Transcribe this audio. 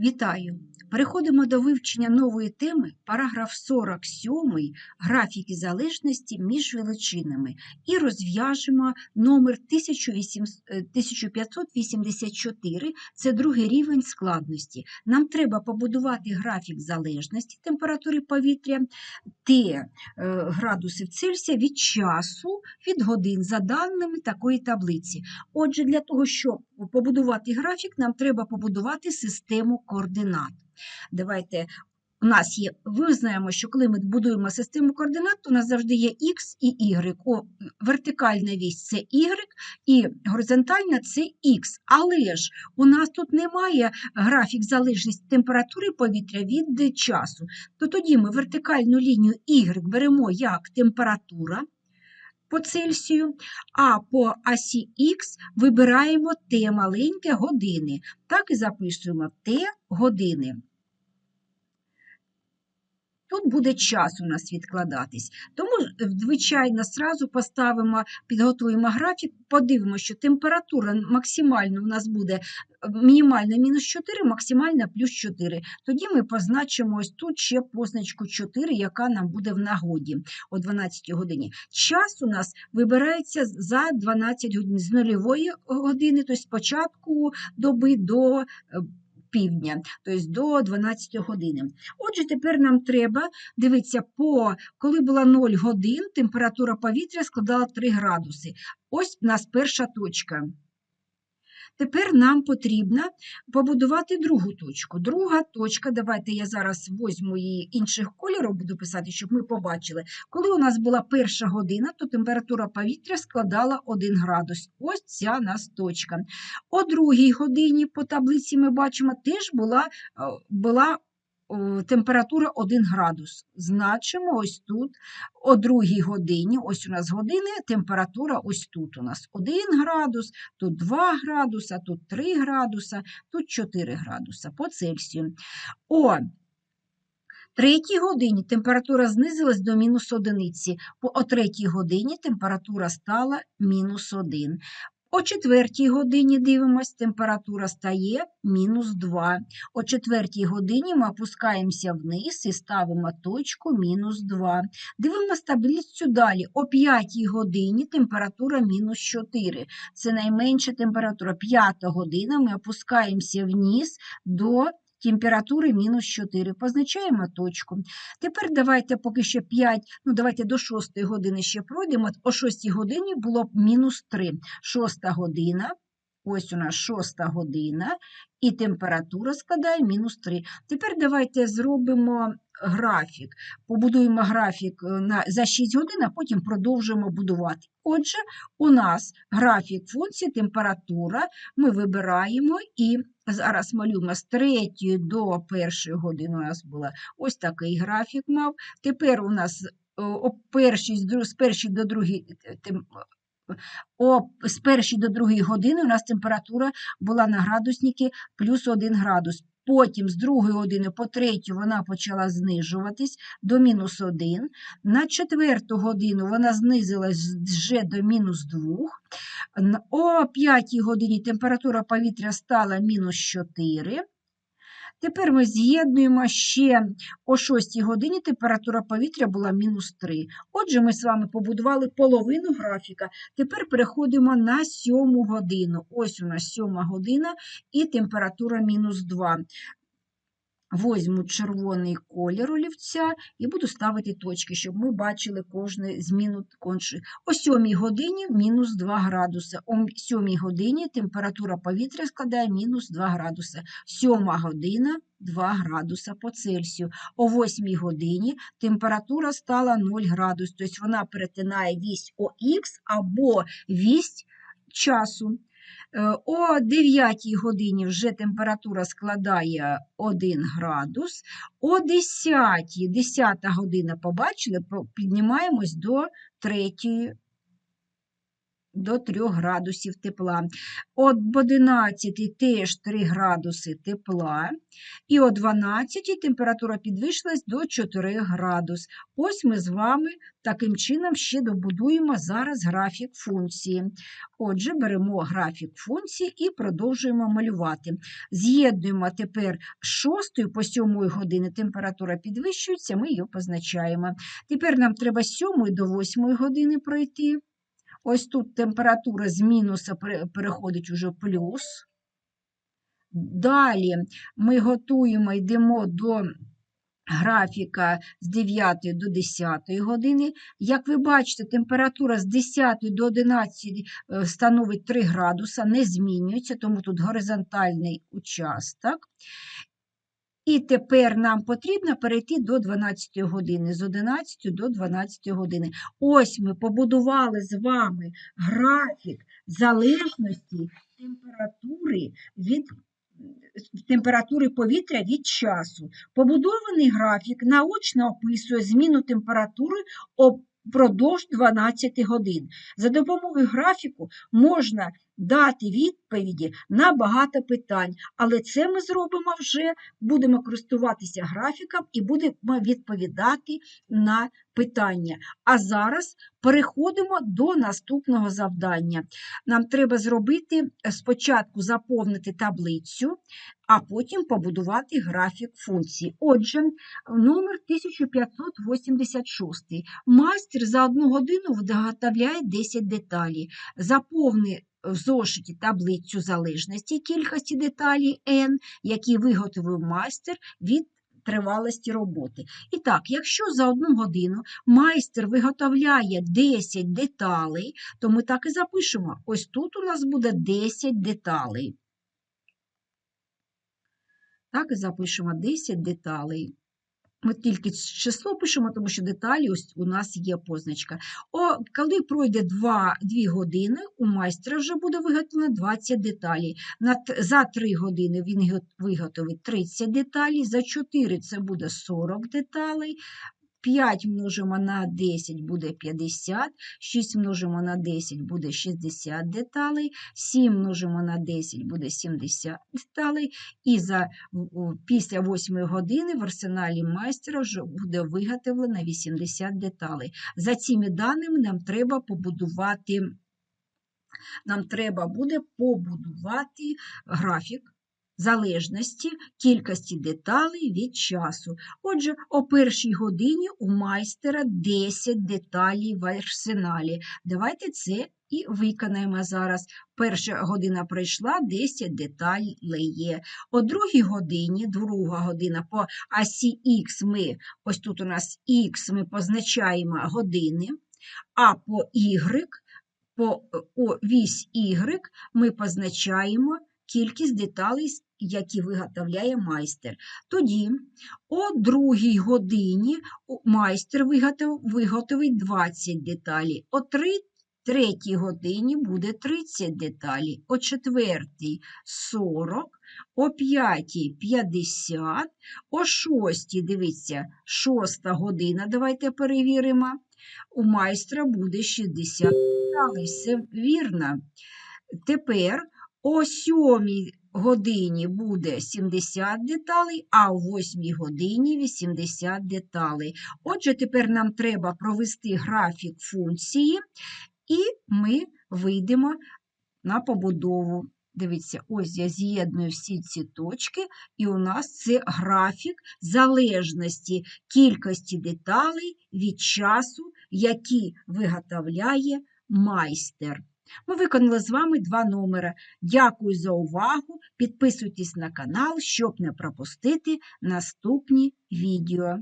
Вітаю! Переходимо до вивчення нової теми, параграф 47, графіки залежності між величинами, і розв'яжемо номер 1800 е, 1584, це другий рівень складності. Нам треба побудувати графік залежності температури повітря, Т е, градусів Цельсія від часу, від годин за даними такої таблиці. Отже, для того, щоб побудувати графік, нам треба побудувати систему координат. Давайте. У нас є, визнаємо, що коли ми будуємо систему координат, то у нас завжди є X і Y. О, вертикальна вісь це Y і горизонтальна це X. Але ж у нас тут немає графік залежності температури повітря від часу. То тоді ми вертикальну лінію Y беремо як температура по Цельсію, а по осі Х вибираємо Т маленьке години. Так і записуємо Т години. Тут буде час у нас відкладатись. Тому, звичайно, зразу поставимо, підготуємо графік, подивимося, що температура максимальна у нас буде мінімальна мінус 4, максимальна плюс 4. Тоді ми позначимо ось тут ще позначку 4, яка нам буде в нагоді о 12 годині. Час у нас вибирається за 12 годин з нульової години, тобто з початку доби до півдня, тобто до 12 години. Отже, тепер нам треба дивитися, по, коли була 0 годин, температура повітря складала 3 градуси. Ось у нас перша точка. Тепер нам потрібно побудувати другу точку. Друга точка, давайте я зараз візьму її інших кольорів, буду писати, щоб ми побачили. Коли у нас була перша година, то температура повітря складала 1 градус. Ось ця нас точка. О другій годині по таблиці ми бачимо, теж була, була температура 1 градус. Значимо ось тут о другій годині, ось у нас години, температура ось тут у нас 1 градус, тут 2 градуса, тут 3 градуса, тут 4 градуса по Цельсію. О третій годині температура знизилась до мінус одиниці. О третій годині температура стала мінус 1. О четвертій годині дивимось, температура стає мінус 2. О четвертій годині ми опускаємося вниз і ставимо точку мінус 2. Дивимось таблицю далі. О п'ятій годині температура мінус 4. Це найменша температура. П'ята година ми опускаємося вниз до температури мінус 4. Позначаємо точку. Тепер давайте поки що 5, ну давайте до 6 години ще пройдемо. О 6 годині було б мінус 3. 6 година. Ось у нас 6 година, і температура складає мінус 3. Тепер давайте зробимо графік. Побудуємо графік е, за 6 годин, а потім продовжуємо будувати. Отже, у нас графік функції температура ми вибираємо і зараз малюємо з 3 до 1 години у нас була ось такий графік мав. Тепер у нас е, о першій, з першої до другої о, з першої до другої години у нас температура була на градусніки плюс 1 градус. Потім з другої години по третю вона почала знижуватись до мінус 1. На четверту годину вона знизилась вже до мінус 2. О п'ятій годині температура повітря стала мінус 4. Тепер ми з'єднуємо ще о 6 годині температура повітря була мінус 3. Отже, ми з вами побудували половину графіка. Тепер переходимо на 7 годину. Ось у нас 7 година і температура мінус 2. Возьму червоний колір олівця і буду ставити точки, щоб ми бачили кожну зміну кончу. О 7 годині мінус 2 градуси. О 7 годині температура повітря складає мінус 2 градуси. 7 година 2 градуса по Цельсію. О 8 годині температура стала 0 градусів, тобто вона перетинає вісь ОХ або вісь часу. Е, о 9 годині вже температура складає 1 градус. О 10 10 година побачили, піднімаємось до 3 до 3 градусів тепла. От 11 теж 3 градуси тепла. І о 12 температура підвищилась до 4 градус. Ось ми з вами таким чином ще добудуємо зараз графік функції. Отже, беремо графік функції і продовжуємо малювати. З'єднуємо тепер з 6 по 7 години температура підвищується, ми її позначаємо. Тепер нам треба з 7 до 8 години пройти. Ось тут температура з мінуса переходить уже в плюс. Далі ми готуємо, йдемо до графіка з 9 до 10 години. Як ви бачите, температура з 10 до 11 е, становить 3 градуса, не змінюється, тому тут горизонтальний участок. І тепер нам потрібно перейти до 12 години, з 11 до 12 години. Ось ми побудували з вами графік залежності температури від температури повітря від часу. Побудований графік наочно описує зміну температури впродовж 12 годин. За допомогою графіку можна дати відповіді на багато питань, але це ми зробимо вже, будемо користуватися графіком і будемо відповідати на питання. А зараз переходимо до наступного завдання. Нам треба зробити е, спочатку заповнити таблицю, а потім побудувати графік функції. Отже, номер 1586. Майстер за одну годину виготовляє 10 деталей. Заповни в зошиті таблицю залежності кількості деталей n, які виготовив майстер від тривалості роботи. І так, якщо за одну годину майстер виготовляє 10 деталей, то ми так і запишемо. Ось тут у нас буде 10 деталей. Так і запишемо 10 деталей. Ми тільки число пишемо, тому що деталі ось у нас є позначка. О, коли пройде 2, 2 години, у майстра вже буде виготовлено 20 деталей. На, за 3 години він виготовить 30 деталей, за 4 це буде 40 деталей. 5 множимо на 10 буде 50, 6 множимо на 10 буде 60 деталей, 7 множимо на 10 буде 70 деталей, і за, після 8 години в арсеналі майстра вже буде виготовлено 80 деталей. За цими даними нам треба побудувати, нам треба буде побудувати графік залежності кількості деталей від часу. Отже, о першій годині у майстера 10 деталей в арсеналі. Давайте це і виконаємо зараз. Перша година пройшла, 10 деталей є. О другій годині, друга година по осі Х ми, ось тут у нас Х ми позначаємо години, а по Y, по вісь Y ми позначаємо кількість деталей, які виготовляє майстер. Тоді о другій годині майстер виготовить 20 деталей, о три- третій годині буде 30 деталей, о четвертій 40, о п'ятій 50, о шостій, дивіться, шоста година, давайте перевіримо. У майстра буде 60 деталей, все вірно. Тепер о 7 годині буде 70 деталей, а о 8 годині 80 деталей. Отже, тепер нам треба провести графік функції, і ми вийдемо на побудову. Дивіться, ось я з'єдную всі ці точки, і у нас це графік залежності кількості деталей від часу, які виготовляє майстер. Ми виконали з вами два номера. Дякую за увагу. Підписуйтесь на канал, щоб не пропустити наступні відео.